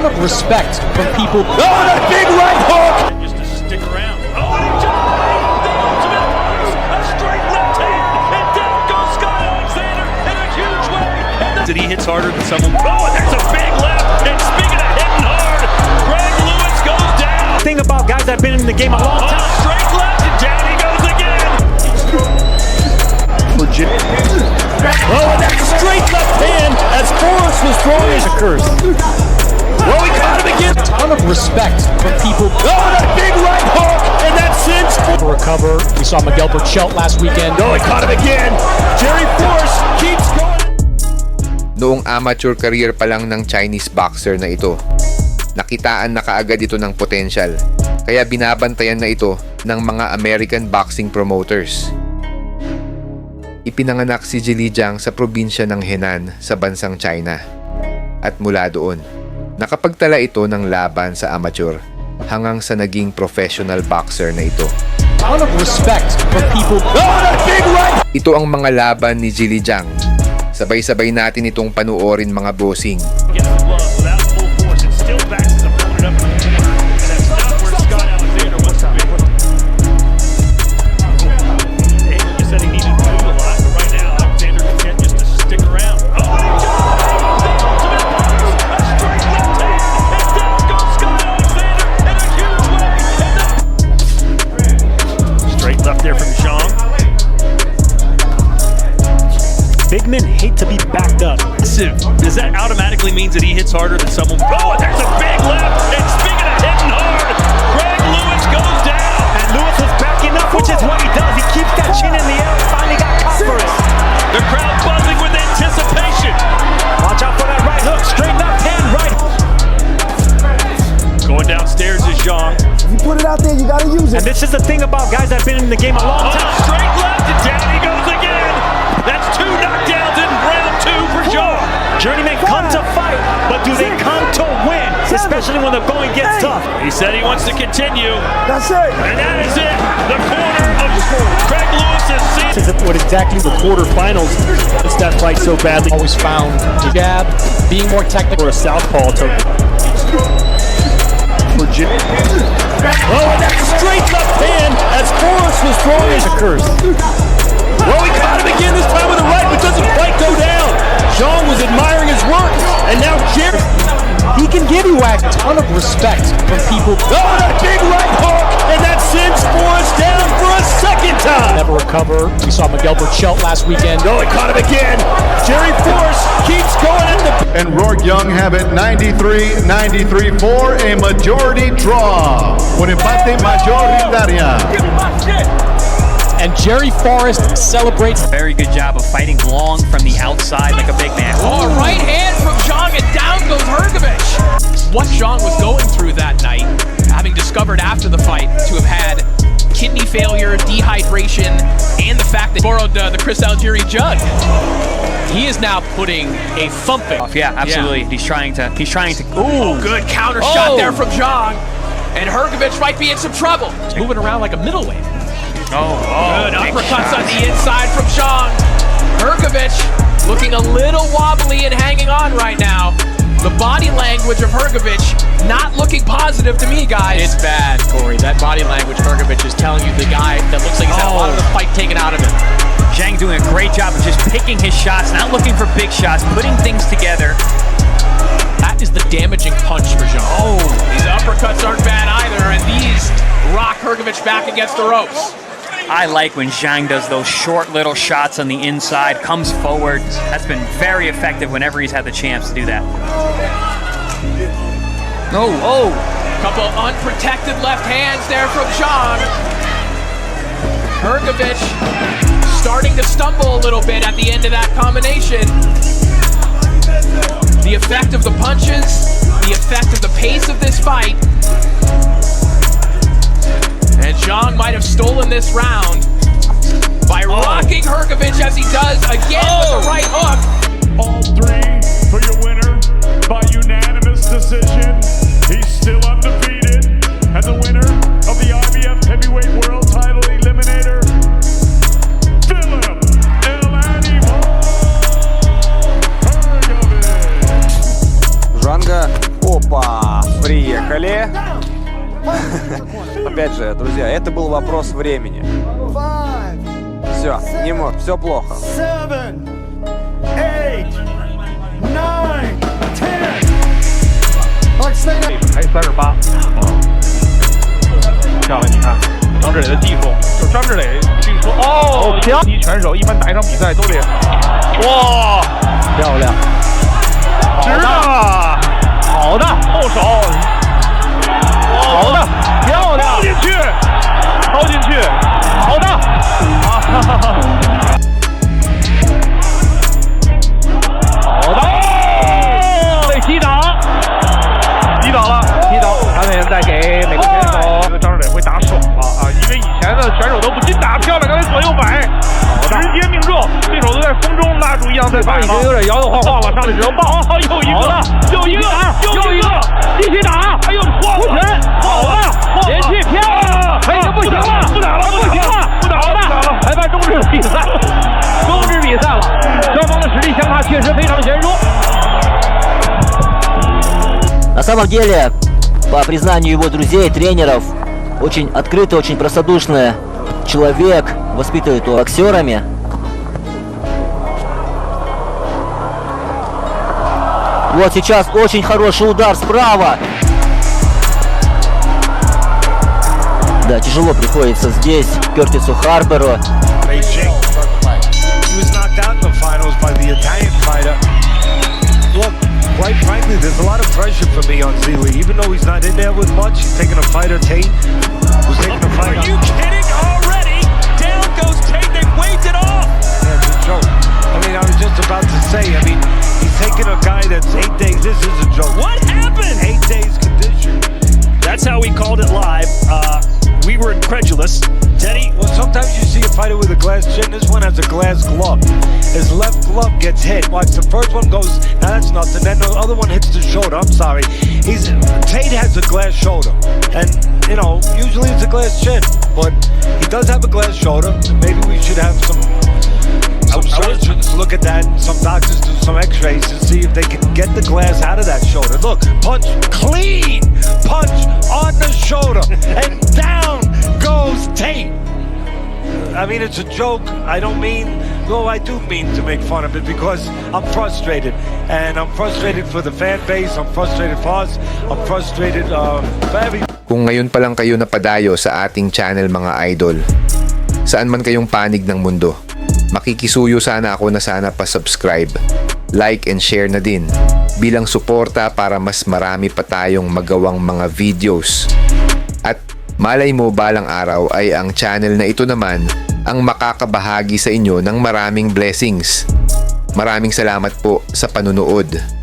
ton of respect from people. Oh, that big right hook! just to stick around. Oh, and he just the ultimate punch, a straight left hand, and down goes Scott Alexander in a huge way. And that he hits harder than someone. Oh, and there's a big left. And speaking of hitting hard, Greg Lewis goes down. thing about guys that have been in the game a long Oh, time. straight left, and down he goes again. Oh, and that straight left hand as Forrest was throwing his Curse. Well, he caught him again. Ton of respect from people. Oh, that big right hook, and that sends recover. We saw Miguel Burchelt last weekend. Oh, he caught him again. Jerry Forrest keeps going. Noong amateur career pa lang ng Chinese boxer na ito, nakitaan na kaagad ito ng potential, kaya binabantayan na ito ng mga American boxing promoters. Ipinanganak si Jili Jiang sa probinsya ng Henan sa bansang China. At mula doon, nakapagtala ito ng laban sa amateur hanggang sa naging professional boxer na ito. Ton of respect from people. Oh, big right. Ito ang mga laban ni Jili Jiang. Sabay-sabay natin itong panuorin mga bossing. Big men hate to be backed up. Massive. Does that automatically means that he hits harder than someone? Oh, and there's a big left. And speaking of hitting hard, Greg Lewis goes down. And Lewis was backing up, which is what he does. He keeps that chin in the air. Finally got caught for it. The crowd buzzing with anticipation. Watch out for that right hook. Straight left hand, right. Going downstairs is Zhang. You put it out there, you gotta use it. And this is the thing about guys that have been in the game a long Oh, time. straight left and down he goes again. That's two knockdowns in round two for Zhang. Journeymen come to fight, but do they come to win? Especially when the going gets Hey. tough. He said he wants to continue. That's it. And that is it. The corner of Craig Lewis's season. This is what exactly the quarterfinals. It's that fight so badly. Always found the jab, being more technical. For a southpaw to for Jim. Oh, and that straight left hand as Forrest was throwing his curse. Was admiring his work, and now Jerry. He can give you a ton of respect from people. Oh, that big right hook, and that sends Forrest down for a second time. Never recover. We saw Miguel Burchelt last weekend. Oh, he caught him again. Jerry Forrest keeps going at the and Rourke Young have it 93-93 for a majority draw. Por empate mayoritaria. And Jerry Forrest celebrates. A very good job of fighting long from the outside like a big man. Oh, right hand from Zhang and down goes Hergovich. What Zhang was going through that night, having discovered after the fight to have had kidney failure, dehydration, and the fact that he borrowed uh, the Chris Algieri jug. He is now putting a thumping. Off. Yeah, absolutely. He's trying to. He's trying to. Ooh, good counter Oh. shot there from Zhang. And Hergovich might be in some trouble. He's moving around like a middleweight. Oh, oh Good big uppercuts shot. on the inside from Zhang. Hergovich looking a little wobbly and hanging on right now. The body language of Hergovich not looking positive to me, guys. It's bad, Corey. That body language Hergovich is telling you the guy that looks like he's had a lot of the oh. fight taken out of him. Zhang doing a great job of just picking his shots, not looking for big shots, putting things together. That is the damaging punch for Zhang. Oh, these uppercuts aren't bad either, and these rock Hergovich back against the ropes. I like when Zhang does those short little shots on the inside, comes forward. That's been very effective whenever he's had the chance to do that. Oh, oh. Couple unprotected left hands there from Zhang. Hergovich starting to stumble a little bit at the end of that combination. The effect of the punches, the effect of the pace of this fight. And Zhang might have stolen this round by rocking Hergovich as he does again. with Опять же, друзья, это был вопрос времени. Все, не мог, все плохо. Seven, eight, nine, ten. All right, stay there. 还三十八，漂亮！你看张志磊的技术，就张志磊，据说哦，一级拳手一般打一场比赛都得哇，漂亮，直的，好的，后手， 掏进去，好的，啊哈哈哈。好的，被击倒，击倒了，击倒。他们再给美国选手，这个张志磊会打爽了啊，因为以前的选手都不禁打，漂亮，刚才左右摆，直接命中，对手都在风中蜡烛一样在摆，已经有点摇摇晃晃了，上来之后爆，又一个，又一个，又一个，继续打，哎呦，出拳，好了，连续漂亮，不行了，不打了，不行了，不打了，不打了，裁判终止比赛，终止比赛了，双方的实力相差确实非常悬殊。 На самом деле, по признанию его друзей, тренеров, очень открытый, очень простодушный человек, воспитывает его боксерами. Вот сейчас очень хороший удар справа. Да, тяжело приходится здесь Кертису Харперу. Beijing. He was knocked out in the finals by the Italian fighter. Look, quite frankly, there's a lot of pressure for me on Zealy. Even though he's not in there with much, he's taking a fighter, Tate, who's taking a fight. Are you kidding already? Down goes Tate. They waved it off. Yeah, it's a joke. I mean, I was just about to say, I mean, he's taking a guy that's eight days. This is a joke. What happened? Eight days condition. That's how we called it live. Uh, we were incredulous. Teddy, Well, sometimes you see a fighter with a glass chin. This one has a glass glove. His left glove gets hit. Watch, the first one goes, now that's nothing. Then the other one hits the shoulder. I'm sorry. He's Tate has a glass shoulder. And, you know, usually it's a glass chin. But he does have a glass shoulder. Maybe we should have some some surgeons look at that. Some doctors do some x-rays to see if they can get the glass out of that shoulder. Look, punch clean. Punch on the shoulder. and down goes Tate. I mean, it's a joke. I don't mean, well, I do mean to make fun of it because I'm frustrated. And I'm frustrated for the fan base. I'm frustrated for us. I'm frustrated uh, for every Kung ngayon pa lang kayo napadayo sa ating channel mga idol, saan man kayong panig ng mundo, makikisuyo sana ako na sana pa-subscribe, like and share na din bilang suporta para mas marami pa tayong magawang mga videos. At malay mo balang araw ay ang channel na ito naman ang makakabahagi sa inyo ng maraming blessings. Maraming salamat po sa panunood.